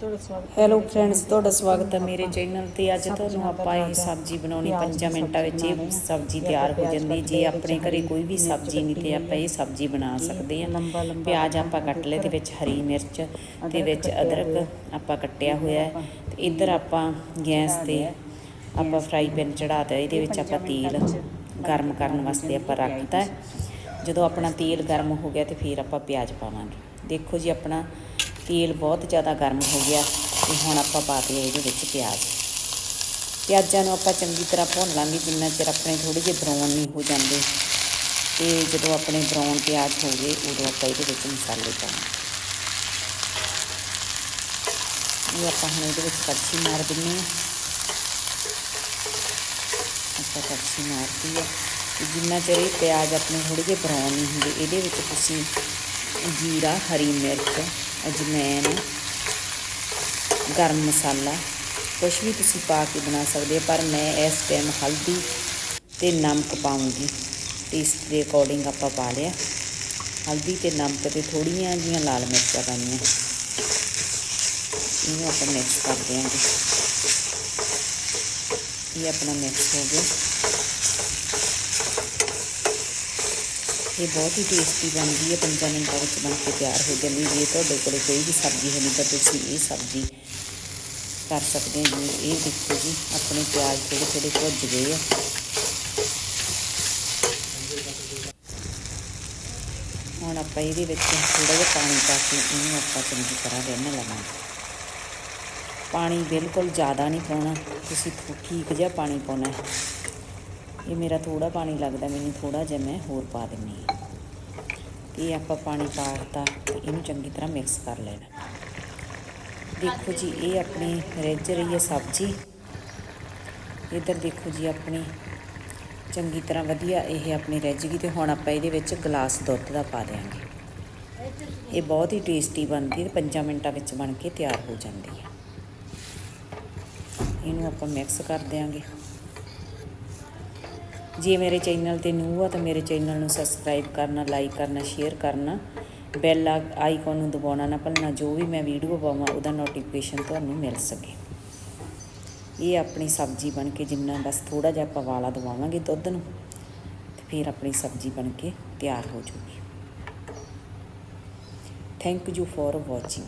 ਤੁਹਾਡਾ ਸਵਾਗਤ hello friends ਤੁਹਾਡਾ ਸਵਾਗਤ ਹੈ ਮੇਰੇ ਚੈਨਲ ਤੇ। ਅੱਜ ਤੁਹਾਨੂੰ ਆਪਾਂ ਇਹ ਸਬਜ਼ੀ ਬਣਾਉਣੀ 5 ਮਿੰਟਾਂ ਵਿੱਚ ਇਹ ਸਬਜ਼ੀ ਤਿਆਰ ਹੋ ਜਾਂਦੀ ਜੇ ਆਪਣੇ ਘਰੇ ਕੋਈ ਵੀ ਸਬਜ਼ੀ ਨਹੀਂ ਤੇ ਆਪਾਂ ਇਹ ਸਬਜ਼ੀ ਬਣਾ ਸਕਦੇ ਹਾਂ। ਪਿਆਜ਼ ਆਪਾਂ ਕੱਟ ਲਏ ਤੇ ਵਿੱਚ ਹਰੀ ਮਿਰਚ ਤੇ ਵਿੱਚ ਅਦਰਕ ਆਪਾਂ ਕੱਟਿਆ ਹੋਇਆ ਹੈ। ਤੇ ਇੱਧਰ ਆਪਾਂ ਗੈਸ ਤੇ ਆਪਾਂ ਫਰਾਈ ਪੈਨ ਚੜਾਤਾ ਇਹਦੇ ਵਿੱਚ ਆਪਾਂ ਤੇਲ ਗਰਮ ਕਰਨ ਵਾਸਤੇ ਆਪਾਂ ਰੱਖਤਾ। ਜਦੋਂ ਆਪਣਾ ਤੇਲ ਗਰਮ ਹੋ ਗਿਆ ਤੇ ਫਿਰ ਆਪਾਂ ਪਿਆਜ਼ ਪਾਵਾਂਗੇ। ਦੇਖੋ ਜੀ ਆਪਣਾ ਤੇਲ ਬਹੁਤ ਜ਼ਿਆਦਾ ਗਰਮ ਹੋ ਗਿਆ ਤੇ ਹੁਣ ਆਪਾਂ ਪਾ ਦਿਆ ਇਹਦੇ ਵਿੱਚ ਪਿਆਜ਼। ਪਿਆਜ਼ਾਂ ਨੂੰ ਆਪਾਂ ਚੰਗੀ ਤਰ੍ਹਾਂ ਭੁੰਨ ਲਾਂਗੇ, ਜਿੰਨਾ ਚਿਰ ਆਪਣੇ ਥੋੜੇ ਜਿਹੇ ਬਰਾਊਨ ਨਹੀਂ ਹੋ ਜਾਂਦੇ। ਤੇ ਜਦੋਂ ਆਪਣੇ ਬਰਾਊਨ ਪਿਆਜ਼ ਹੋ ਗਏ, ਉਦੋਂ ਆਪਾਂ ਇਹਦੇ ਵਿੱਚ ਮਸਾਲੇ ਪਾਵਾਂਗੇ ਇਹ ਆਪਾਂ ਹੁਣ ਇਹਦੇ ਵਿੱਚ ਕੜਛੀ ਮਾਰ ਦਿੰਨੇ ਆ ਆਪਾਂ ਕੜਛੀ ਮਾਰਦੀ ਆ। ਤੇ ਜਿੰਨਾ ਚਿਰ ਇਹ ਪਿਆਜ਼ ਆਪਣੇ ਥੋੜੇ ਜਿਹੇ ਬਰਾਊਨ ਨਹੀਂ ਹੁੰਦੇ, ਇਹਦੇ ਵਿੱਚ ਤੁਸੀਂ ਜੀਰਾ, ਹਰੀ ਮਿਰਚ ਅਜਮੈਨ, ਗਰਮ ਮਸਾਲਾ ਕੁਝ ਵੀ ਤੁਸੀਂ ਪਾ ਕੇ ਬਣਾ ਸਕਦੇ ਹੋ, ਪਰ ਮੈਂ ਇਸ ਟਾਈਮ ਹਲਦੀ ਤੇ ਨਮਕ ਪਾਉਂਗੀ। ਟੇਸਟ ਦੇ ਅਕੋਰਡਿੰਗ ਆਪਾਂ ਪਾ ਲਿਆ। ਹਲਦੀ ਤੇ ਨਮਕ ਤੇ ਥੋੜੀਆਂ ਜੀਆਂ ਲਾਲ ਮਿਰਚਾਂ ਪਾਈਆਂ ਇਹਨੂੰ ਆਪਾਂ ਮਿਕਸ ਕਰ ਦਿਆਂਗੇ। ਇਹ ਆਪਣਾ ਮਿਕਸ ਹੋ ਗਿਆ। ਇਹ ਬਹੁਤ ਹੀ ਟੇਸਟੀ ਬਣਦੀ ਹੈ, ਪੰਜਾਂ ਮਿੰਟਾਂ ਵਿੱਚ ਬਣ ਕੇ ਤਿਆਰ ਹੋ ਜਾਂਦੀ ਹੈ। ਜੇ ਤੁਹਾਡੇ ਕੋਲ ਕੋਈ ਵੀ ਸਬਜ਼ੀ ਹੈ ਨਹੀਂ ਤਾਂ ਤੁਸੀਂ ਇਹ ਸਬਜ਼ੀ ਕਰ ਸਕਦੇ ਹੋ ਜੀ। ਇਹ ਦੇਖੋ ਜੀ, ਆਪਣੇ ਪਿਆਜ਼ ਥੋੜੇ ਥੋੜੇ ਭੁੱਜ ਗਏ ਆ। ਹੁਣ ਆਪਾਂ ਇਹਦੇ ਵਿੱਚ ਥੋੜਾ ਜਿਹਾ ਪਾਣੀ ਪਾ ਕੇ ਇਹਨੂੰ ਆਪਾਂ ਚੰਗੀ ਤਰ੍ਹਾਂ ਰਿੰਨ ਲਵਾਂਗੇ। ਪਾਣੀ ਬਿਲਕੁਲ ਜ਼ਿਆਦਾ ਨਹੀਂ ਪਾਉਣਾ। ਤੁਸੀਂ ਠੀਕ ਜਿਹਾ ਪਾਣੀ ਪਾਉਣਾ ਹੈ। ਇਹ ਮੇਰਾ ਥੋੜਾ ਪਾਣੀ ਲੱਗਦਾ, ਮੈਨੂੰ ਥੋੜਾ ਜਿਹਾ ਮੈਂ ਹੋਰ ਪਾ ਦਿੰਨੀ ਹਾਂ। ਇਹ ਆਪਾਂ ਪਾਣੀ ਪਾ ਦਿੱਤਾ ਇਹਨੂੰ ਚੰਗੀ ਤਰ੍ਹਾਂ ਮਿਕਸ ਕਰ ਲੈਣਾ। ਦੇਖੋ ਜੀ, ਇਹ ਆਪਣੀ ਰਿੱਝ ਰਹੀ ਹੈ ਸਬਜ਼ੀ। ਇੱਧਰ ਦੇਖੋ ਜੀ, ਆਪਣੀ ਚੰਗੀ ਤਰ੍ਹਾਂ ਵਧੀਆ ਇਹ ਆਪਣੀ ਰਿੱਝ ਗਈ ਤੇ ਹੁਣ ਆਪਾਂ ਇਹਦੇ ਵਿੱਚ ਗਲਾਸ ਦੁੱਧ ਦਾ ਪਾ ਦਿਆਂਗੇ। ਇਹ ਬਹੁਤ ਹੀ ਟੇਸਟੀ ਬਣਦੀ ਹੈ ਤੇ 5 ਮਿੰਟਾਂ ਵਿੱਚ ਬਣ ਕੇ ਤਿਆਰ ਹੋ ਜਾਂਦੀ ਹੈ। ਇਹਨੂੰ ਆਪਾਂ ਮਿਕਸ ਕਰ ਦਿਆਂਗੇ। ਜੇ ਮੇਰੇ ਚੈਨਲ ਤੇ ਨਿਊ ਆ ਤਾਂ ਮੇਰੇ ਚੈਨਲ ਨੂੰ ਸਬਸਕ੍ਰਾਈਬ ਕਰਨਾ ਲਾਈਕ ਕਰਨਾ ਸ਼ੇਅਰ ਕਰਨਾ। ਬੈਲ ਆਈਕਨ ਨੂੰ ਦਬਾਉਣਾ ਨਾ ਭੁੱਲਣਾ, ਜੋ ਵੀ ਮੈਂ ਵੀਡੀਓ ਪਾਵਾਂ, ਉਹਦਾ ਨੋਟੀਫਿਕੇਸ਼ਨ ਤੁਹਾਨੂੰ ਮਿਲ ਸਕੇ। ਇਹ ਆਪਣੀ ਸਬਜ਼ੀ ਬਣ ਕੇ ਜਿੰਨਾ ਬਸ ਥੋੜਾ ਜਿਹਾ ਆਪਾਂ ਵਾਲਾ ਦਵਾਵਾਂਗੇ ਦੁੱਧ ਨੂੰ, ਤੇ ਫਿਰ ਆਪਣੀ ਸਬਜ਼ੀ ਬਣ ਕੇ ਤਿਆਰ ਹੋ ਜੂਗੀ ਥੈਂਕ ਯੂ ਫॉर ਵਾਚਿੰਗ